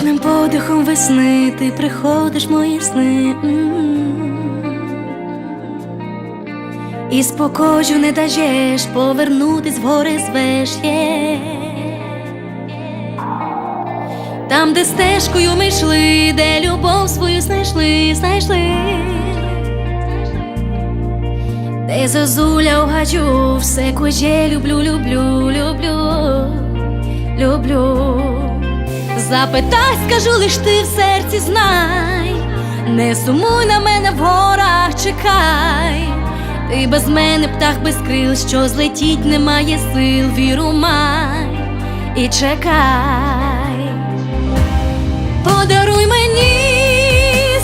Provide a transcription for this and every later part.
кожним подихом весни ти приходиш мої сни. І спокою не дажеш, повернутись в гори звеш. є. Там, де стежкою ми йшли, де любов свою знайшли, знайшли. Де зозуля у гадю, все коже люблю, люблю, люблю, люблю. Запитай, скажу лиш ти в серці знай, не сумуй на мене в горах, чекай, ти без мене птах без крил, що злетіть немає сил, віру май. І чекай. Подаруй мені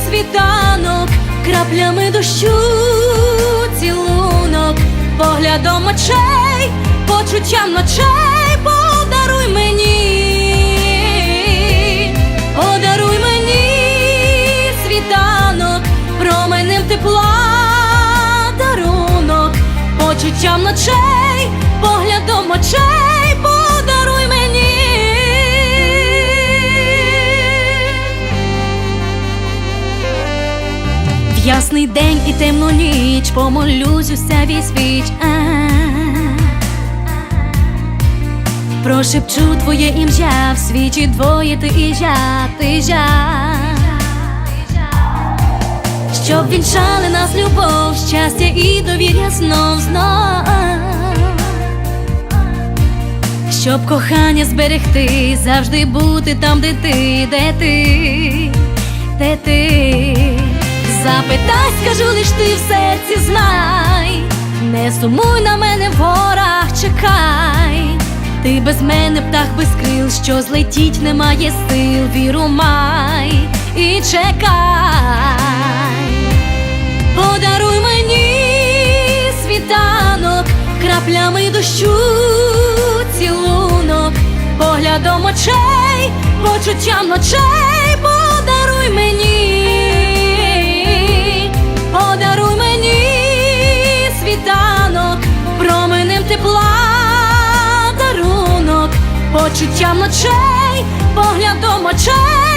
світанок, краплями дощу, цілунок, поглядом очей, почуттям ночей, подаруй мені, почуттям ночей, поглядом очей, подаруй мені. В ясний день і темну ніч помолюсь уся віч. А. Прошепчу твоє ім'я в світі двоє ти і я, ти я Щоб вінчали нас любов, щастя і довір'я знов знов. Щоб кохання зберегти, завжди бути там, де ти, де ти, де ти. Запитай, скажу лиш ти в серці знай, не сумуй на мене в горах, чекай, ти без мене птах без крил, що злетіть немає сил, віру май. І чекай, дощу, цілунок, поглядом очей, почуттям ночей, подаруй мені, подаруй мені світанок, променем тепла, дарунок, почуттям ночей, поглядом очей.